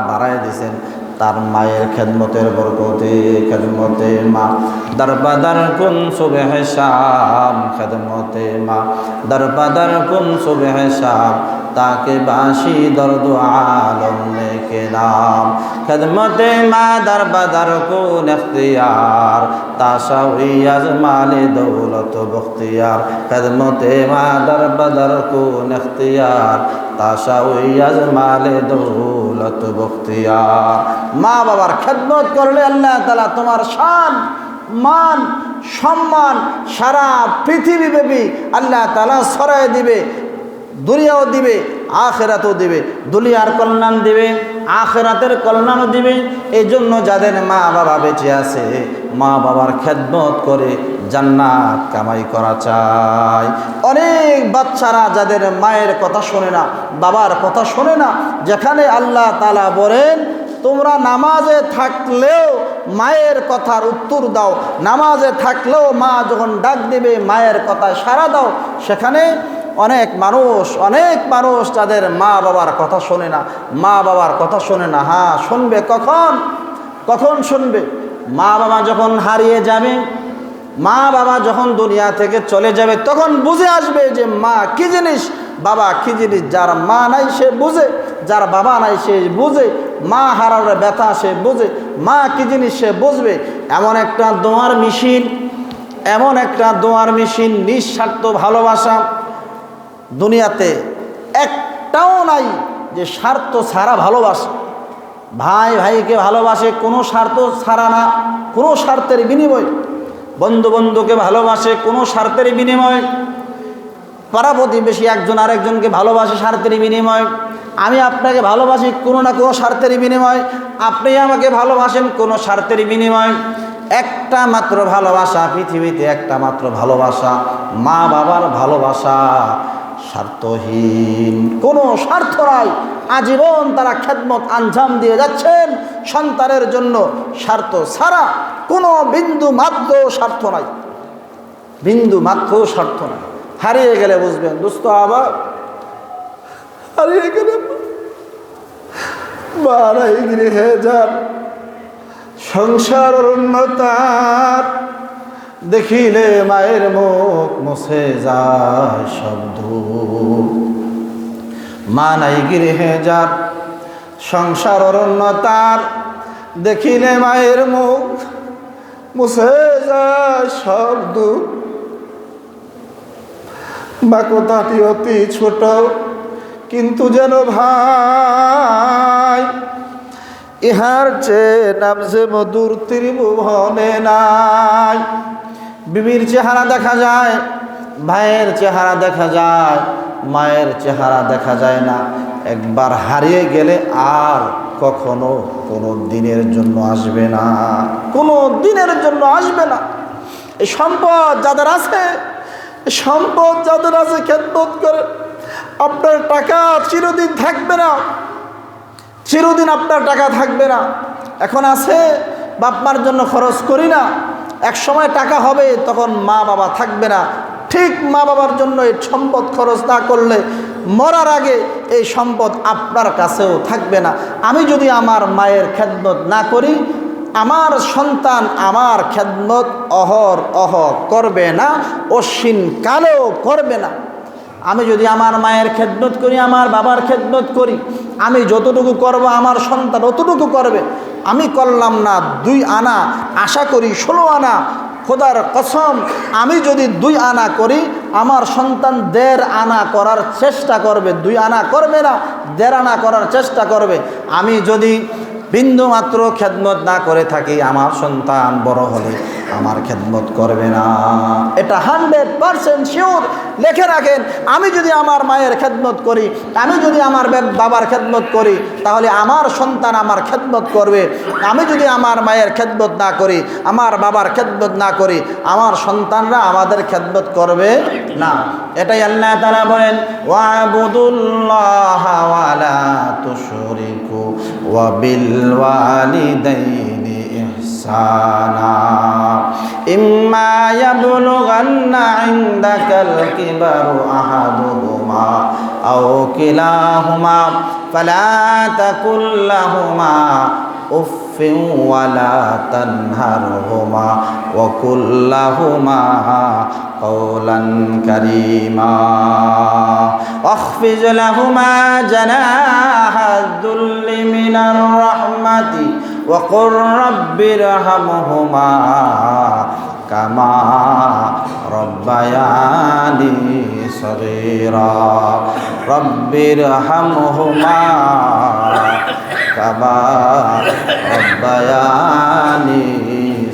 বাড়ায় দিয়েছেন তার মায়ের খেদমতের বরকতে, খেদমতে মা, দরবাদার কুন সুবে শাম, খেদমতে মা, দরবাদার কুন সুবে শাম তাকে বাসি দর্দ আলম লেকে নাম খেদমতে মা দরবাদার কুন এখতিয়ার তাশা উইয়াজ মালে দৌলত বখতিয়ার। খেদমতে মা দরবাদার কুন এখতিয়ার তাশা উইয়াজ মালে দৌলত বখতিয়ার। মা বাবার খেদমত করলে আল্লাহ তালা তোমার শান, মান, সম্মান সারা পৃথিবী ব্যাপী আল্লাহ তালা সরাই দিবে। দুনিয়াও দিবে, আখেরাতও দিবে, দুনিয়ার কল্যাণ দিবে, আখেরাতের কল্যাণও দিবে। এই জন্য যাদের মা বাবা বেঁচে আছে মা বাবার খেদমত করে জান্নাত কামাই করা চায় অনেক বাচ্চারা যাদের মায়ের কথা শোনে না, বাবার কথা শোনে না, যেখানে আল্লাহ তালা বলেন, তোমরা নামাজে থাকলেও মায়ের কথার উত্তর দাও, নামাজে থাকলেও মা যখন ডাক দেবে, মায়ের কথায় সাড়া দাও। সেখানে অনেক মানুষ অনেক মানুষ তাদের মা বাবার কথা শোনে না। মা বাবার কথা শোনে না। হ্যাঁ শুনবে কখন? কখন শুনবে? মা বাবা যখন হারিয়ে যাবে, মা বাবা যখন দুনিয়া থেকে চলে যাবে, তখন বুঝে আসবে যে মা কি জিনিস? বাবা কি জিনিস? যার মা নাই সে বুঝে, যার বাবা নাই সে বুঝে, মা হারার ব্যথা সে বুঝে, মা কি জিনিস সে বুঝবে? এমন একটা দোয়ার মেশিন, এমন একটা দোয়ার মেশিন, নিঃস্বার্থ ভালোবাসা। দুনিয়াতে একটাও নাই যে স্বার্থ ছাড়া ভালোবাসে। ভাই ভাইকে ভালোবাসে, কোনো স্বার্থ ছাড়া না, কোনো স্বার্থের বিনিময়। বন্ধু বন্ধুকে ভালোবাসে, কোনো স্বার্থের বিনিময়। পাড়া প্রতিবেশী একজন আরেকজনকে ভালোবাসে, স্বার্থের বিনিময়। আমি আপনাকে ভালোবাসি, কোনো না কোনো স্বার্থের বিনিময়। আপনি আমাকে ভালোবাসেন, কোনো স্বার্থের বিনিময়। একটা মাত্র ভালোবাসা, পৃথিবীতে একটা মাত্র ভালোবাসা মা বাবার ভালোবাসা। স্বার্থহীন। কোনো স্বার্থ নাই। আজীবন তারা খেদমত আঞ্জাম দিয়ে যাচ্ছেন। সন্তানের জন্য স্বার্থ ছাড়া কোনো বিন্দু মাত্র স্বার্থ নাই। বিন্দু মাত্র স্বার্থ নাই। হারিয়ে গেলে বুঝবেন দুস্থ আবার হারিয়ে গেলে বারাই গৃহে যান। সংসার উন্নতার দেখিলে মায়ের মুখ মুছে যায় শব্দ। মা নাই গৃহে যার সংসার অরণ্যতার দেখিলে মায়ের মুখ মুছে যায় শব্দ। বাকতাটি অতি ছোট, কিন্তু যেন ভাই, ইহার চেয়ে নামছে মধুর ত্রিভুবনে নাই। বিবির চেহারা দেখা যায়, ভাইয়ের চেহারা দেখা যায়, মায়ের চেহারা দেখা যায় না। একবার হারিয়ে গেলে আর কখনো কোনো দিনের জন্য আসবে না। কোনো দিনের জন্য আসবে না। এই সম্পদ যাদের আছে সম্পদ যাদের আছে খেদমত করে, আপনার টাকা চিরদিন থাকবে না। চিরদিন আপনার টাকা থাকবে না। এখন আছে বাপমার জন্য খরচ করি না। এক সময় টাকা হবে, তখন মা বাবা থাকবে না। ঠিক মা বাবার জন্য এই সম্পদ খরচ না করলে মরার আগে এই সম্পদ আপনার কাছেও থাকবে না। আমি যদি আমার মায়ের খেদমত না করি, আমার সন্তান আমার খেদমত অহর অহ করবে না, অশ্বিন কালেও করবে না। আমি যদি আমার মায়ের খেদমত করি, আমার বাবার খেদমত করি, আমি যতটুকু করব, আমার সন্তান অতটুকু করবে আমি করলাম না, দুই আনা, আশা করি ষোলো আনা, খোদার কসম, আমি যদি দুই আনা করি, আমার সন্তান দেড় আনা করার চেষ্টা করবে, দুই আনা করবে না, দেড় আনা করার চেষ্টা করবে। আমি যদি বিন্দু মাত্র খেদমত না করে থাকি, আমার সন্তান বড় হলে আমার খেদমত করবে না। এটা হান্ড্রেড পারসেন্ট শিওর। লেখে রাখেন, আমি যদি আমার মায়ের খেদমত করি, আমি যদি আমার বাবার খেদমত করি, তাহলে আমার সন্তান আমার খেদমত করবে। আমি যদি আমার মায়ের খেদমত না করি, আমার বাবার খেদমত না করি, আমার সন্তানরা আমাদের খেদমত করবে না। এটাই আল্লাহ তারা বলেন, ওয়াবুদুল্লাহ وبالوالدين إحسانا إما يبلغن عندك الكبر أحدهما أو كلاهما فلا تكن لهما أف ولا تنهرهما وقل لهما قولا كريما واخفض لهما جناح الذل من الرحمة وقل رب ارحمهما كما ربياني صغيرا رب ارحمهما كما ربياني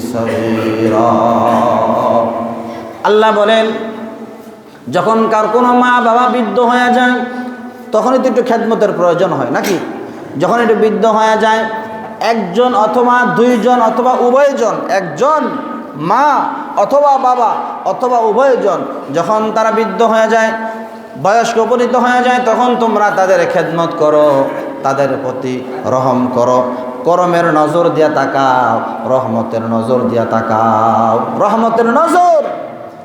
صغيرا আল্লাহ বলেন যখন কার কোনো মা বাবা বৃদ্ধ হয়ে যায় তখনই তো একটু খেদমতের প্রয়োজন হয় নাকি যখন একটু বৃদ্ধ হয়ে যায় একজন অথবা দুইজন অথবা উভয়জন একজন মা অথবা বাবা অথবা উভয়জন যখন তারা বৃদ্ধ হয়ে যায় বয়স্ক উপনীত হয়ে যায় তখন তোমরা তাদের খেদমত করো তাদের প্রতি রহম করো। করমের নজর দিয়া তাকাও, রহমতের নজর দিয়া তাকাও। রহমতের নজর,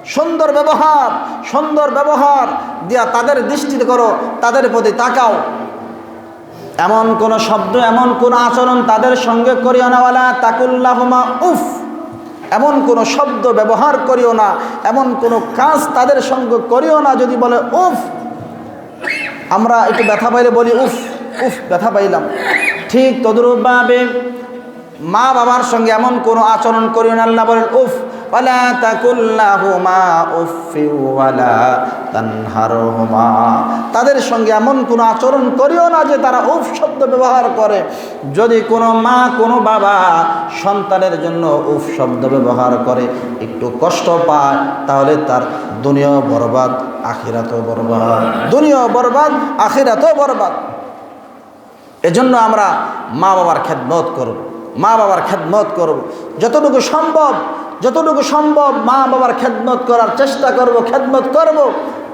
সুন্দর ব্যবহার সুন্দর ব্যবহার দিয়া তাদের দৃষ্টিতে করো, তাদের প্রতি তাকাও। এমন কোন শব্দ, এমন কোন আচরণ তাদের সঙ্গে করিও না, ওয়ালা তাকুল্লাহমা উফ! এমন কোন শব্দ ব্যবহার করিও না, এমন কোন কাজ তাদের সঙ্গে করিও না, যদি বলে উফ! আমরা একটু ব্যথা পাইলে বলি উফ! উফ, ব্যথা পাইলাম। ঠিক তদরূপভাবে মা বাবার সঙ্গে এমন কোনো আচরণ করিও না, আল্লাহ বলেন, উফ, ওয়ালা তাকুল্লাহুমা উফি ওয়ালা তাদের সঙ্গে এমন কোনো আচরণ করিও না যে তারা উফ শব্দ ব্যবহার করে। যদি কোনো মা, কোনো বাবা সন্তানের জন্য উফ শব্দ ব্যবহার করে, একটু কষ্ট পায়, তাহলে তার দুনিয়া বরবাদ, আখিরাতও বরবাদ। দুনিয়া বরবাদ, আখিরাতও বরবাদ। এজন্য আমরা মা বাবার খেদমত করব, মা বাবার খেদমত করব। যতটুকু সম্ভব যতটুকু সম্ভব মা বাবার খেদমত করার চেষ্টা করব, খেদমত করব।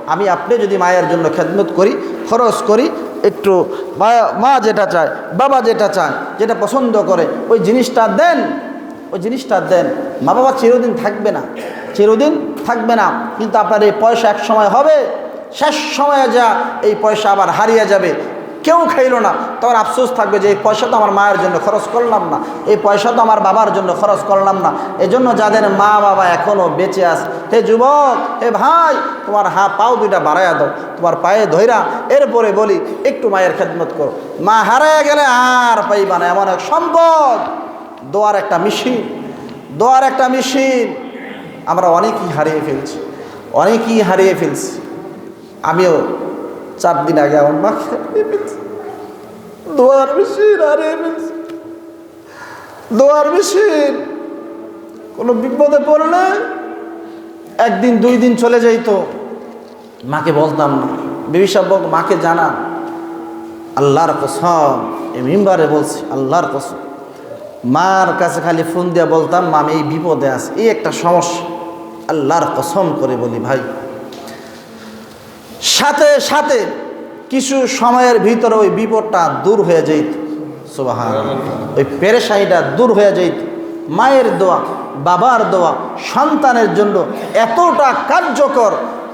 আমি আপনি যদি মায়ের জন্য খেদমত করি, খরচ করি, একটু মা- যেটা চায়, বাবা যেটা চায়, যেটা পছন্দ করে, ওই জিনিসটা দেন, ওই জিনিসটা দেন। মা বাবা চিরদিন থাকবে না, চিরদিন থাকবে না, কিন্তু আপনার এই পয়সা এক সময় হবে, শেষ সময়ে যা এই পয়সা আবার হারিয়ে যাবে কেউ খাইলো না। তখন আফসোস থাকবে যে, এই পয়সা তো আমার মায়ের জন্য খরচ করলাম না। এই পয়সা তো আমার বাবার জন্য খরচ করলাম না। এজন্য যাদের মা বাবা এখনও বেঁচে আছে, হে যুবক, হে ভাই, তোমার হা পাও দুইটা বাড়াইয়া দাও, তোমার পায়ে ধৈরা এরপরে বলি, একটু মায়ের খেদমত করো। মা হারাইয়া গেলে আর পাইবা না, এমন এক সম্পদ। দোয়ার একটা মেশিন, দোয়ার একটা মেশিন। আমরা অনেকই হারিয়ে ফেলছি, অনেকই হারিয়ে ফেলছি। আমিও চার দিন আগে আমার ফেলছি। দোয়ার মেশিন ফেলছি দোয়ার মেশিন। কোনো বিপদে পড়লে একদিন, দুই দিন চলে যাইতো। মাকে বলতাম না বিবি সাহেব মাকে জানা আল্লাহর কসম। এই মেম্বারে বলছি, আল্লাহর কসম। মার কাছে খালি ফোন দিয়ে বলতাম, মা, আমি এই বিপদে আছি, এই একটা সমস্যা। আল্লাহর কসম করে বলি ভাই। সাথে সাথে কিছু সময়ের ভিতরে ওই বিপদটা দূর হয়ে যেত। সুবাহান ওই পেরেশানিটা দূর হয়ে যেত। মায়ের দোয়া বাবার দোয়া সন্তানের জন্য এতটা কার্যকর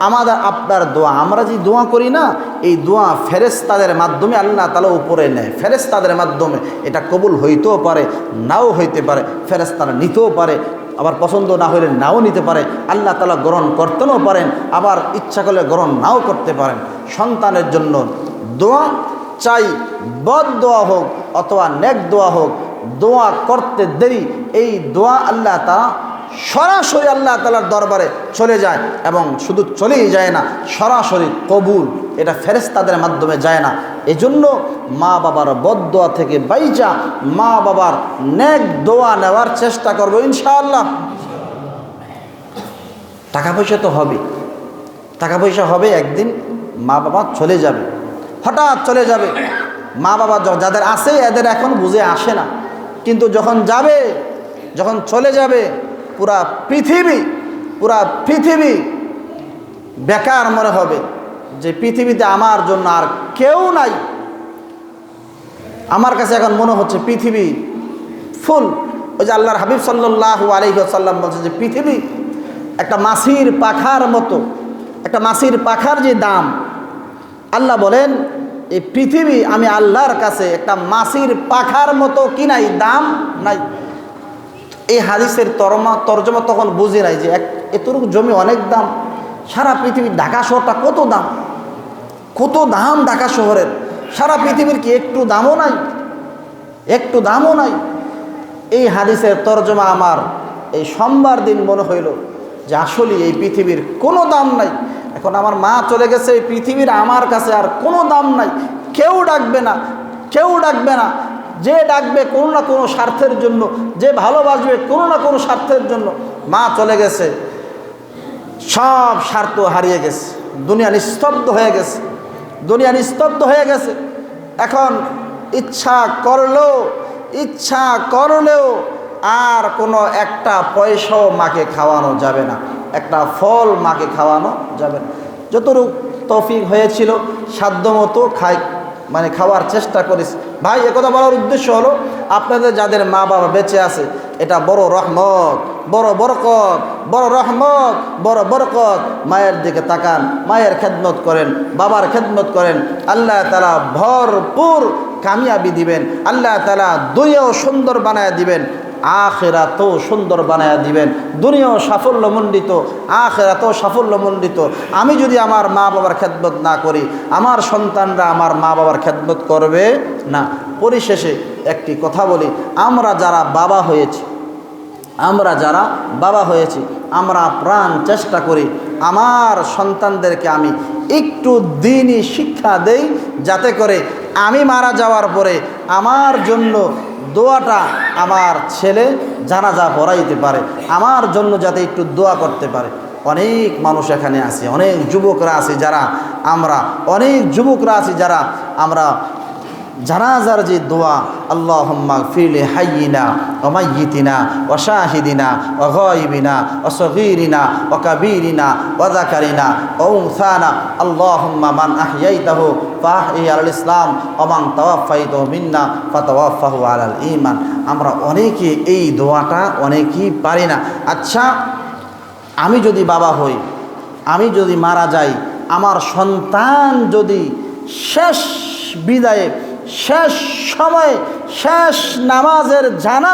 আমাদের আপনার দোয়া। আমরা যে দোয়া করি না এই দোয়া ফেরেস্তাদের মাধ্যমে আল্লাহ তালা উপরে নেয়। ফেরেস্তাদের মাধ্যমে এটা কবুল হইতেও পারে নাও হইতে পারে ফেরেস্তারা নিতেও পারে। আবার পছন্দ না হলে নাও নিতে পারে। আল্লাহ তালা গ্রহণ করতেও পারেন, আবার ইচ্ছা করলে গ্রহণ নাও করতে পারেন। সন্তানের জন্য দোয়া চাই, বদ দোয়া হোক অথবা নেক দোয়া হোক, দোয়া করতে দেরি, এই দোয়া আল্লাহ তালা সরাসরি আল্লাহ তালার দরবারে চলে যায় এবং শুধু চলেই যায় না, সরাসরি কবুল এটা ফেরেস্তাদের মাধ্যমে যায় না। এজন্য মা বাবার বদোয়া থেকে বাইচা মা বাবার নেক দোয়া নেওয়ার চেষ্টা করব ইনশাআল্লাহ। টাকা পয়সা তো হবে। টাকা পয়সা হবে একদিন, মা বাবা চলে যাবে। হঠাৎ চলে যাবে। মা বাবা যাদের আছে, এদের এখন বুঝে আসে না। কিন্তু যখন যাবে, যখন চলে যাবে, পুরা পৃথিবী পুরা পৃথিবী বেকার মনে হবে। যে পৃথিবীতে আমার জন্য আর কেউ নাই। আমার কাছে এখন মনে হচ্ছে পৃথিবী ফুল। ওই যে আল্লাহর হাবিব সাল্লাহ আলহিহাসাল্লাম বলছে যে পৃথিবী একটা মাসির পাখার মতো, একটা মাসির পাখার যে দাম। আল্লাহ বলেন, এই পৃথিবী আমি আল্লাহর কাছে একটা মাসির পাখার মতো কি নাই, দাম নাই। এই হাদিসের তরমা তর্জমা তখন বুঝি নাই যে এক এতটুকু জমি অনেক দাম। সারা পৃথিবীর ঢাকা শহরটা কত দাম? কত দাম ঢাকা শহরের? সারা পৃথিবীর কি একটু দামও নাই? একটু দামও নাই? এই হাদিসের তর্জমা আমার, এই সোমবার দিন মনে হইল যে আসলে এই পৃথিবীর কোনো দাম নাই। এখন আমার মা চলে গেছে, এই পৃথিবীর আমার কাছে আর কোনো দাম নাই। কেউ ডাকবে না, কেউ ডাকবে না। যে ডাকবে কোনো না কোনো স্বার্থের জন্য, যে ভালোবাসবে কোনো না কোনো স্বার্থের জন্য, মা চলে গেছে। সব স্বার্থ হারিয়ে গেছে। দুনিয়া নিস্তব্ধ হয়ে গেছে। দুনিয়া নিস্তব্ধ হয়ে গেছে। এখন ইচ্ছা করলেও ইচ্ছা করলেও আর কোনো একটা পয়সাও মাকে খাওয়ানো যাবে না। একটা ফল মাকে খাওয়ানো যাবে না। যতটুকু তৌফিক হয়েছিল, সাধ্যমতো খাই মানে খাওয়ার চেষ্টা করিস ভাই একথা বলার উদ্দেশ্য হলো, আপনাদের যাদের মা বাবা বেঁচে আছে, এটা বড় রহমত, বড় বরকত। বড় রহমত, বড় বরকত। মায়ের দিকে তাকান, মায়ের খেদমত করেন, বাবার খেদমত করেন। আল্লাহ তালা ভরপুর কামিয়াবি দিবেন, আল্লাহ তালা দুইও সুন্দর বানায় দিবেন, আখেরাতও সুন্দর বানায়া দিবেন। দুনিয়াও সাফল্যমণ্ডিত, আখেরাতও সাফল্যমণ্ডিত। আমি যদি আমার মা বাবার খেদমত না করি, আমার সন্তানরা আমার মা বাবার খেদমত করবে না। পরিশেষে একটি কথা বলি, আমরা যারা বাবা হয়েছি আমরা যারা বাবা হয়েছি, আমরা প্রাণ চেষ্টা করি, আমার সন্তানদেরকে আমি একটু দিনই শিক্ষা দেই, যাতে করে আমি মারা যাওয়ার পরে আমার জন্য দোয়াটা আমার ছেলে জানাজা পড়াইতে পারে, আমার জন্য যাতে একটু দোয়া করতে পারে। অনেক মানুষ এখানে আছে, অনেক যুবকরা আছে যারা, আমরা অনেক যুবকরা আছে যারা, আমরা জানাজার যে দোয়া আল্লাহ ফিরলে হাইয়িনা ওমাইয়িতিনা ও শাহিদিনা ও গইবিনা ও সগিরিনা ও কাবিরিনা ও জাকারিনা ও উসানা আল্লাহ মান আহিয়াইতাহু ফাহ ই আল ইসলাম ওমান তাওয়াফাইত মিন্না ফাতাওয়াফাহু আলাল ইমান আমরা অনেকে এই দোয়াটা অনেকেই পারি না। আচ্ছা আমি যদি বাবা হই, আমি যদি মারা যাই, আমার সন্তান যদি শেষ বিদায়ে শেষ সময়ে শেষ নামাজের জানাজা